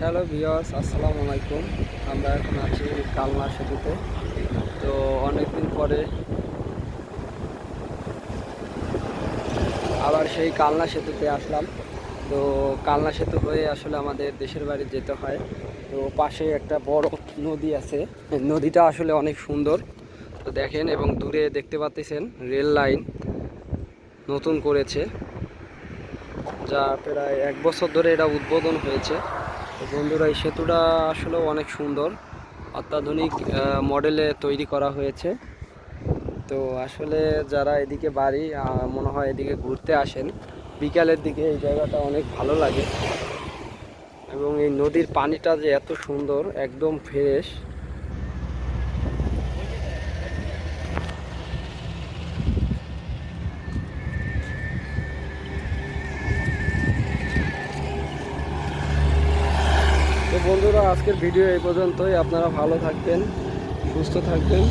Hello viewers আসসালামু আলাইকুম। আমরা এখন আছি কালনা সেতুতে। তো অনেকদিন পরে আবার সেই কালনা সেতুতে আসলাম। তো কালনা সেতু হয়ে আসলে আমাদের দেশের বাড়ি যেতে হয়। তো পাশে একটা বড় নদী আছে। নদীটা আসলে অনেক সুন্দর। তো দেখেন এবং দূরে দেখতে পাচ্ছেন রেল লাইন নতুন করেছে। যা প্রায় এক বছর ধরে এটা উদ্বোধন হয়েছে। তো বন্ধুরা, এই সেতুটা আসলে অনেক সুন্দর। অত্যাধুনিক মডেলে তৈরি করা হয়েছে। তো আসলে যারা এদিকে বাড়ি মনে হয় এদিকে ঘুরতে আসেন, বিকালের দিকে এই জায়গাটা অনেক ভালো লাগে। এবং এই নদীর পানিটা যে এত সুন্দর, একদম ফ্রেশ বন্ধুরা আজকের ভিডিও এই পর্যন্তই। আপনারা ভালো থাকবেন সুস্থ থাকবেন।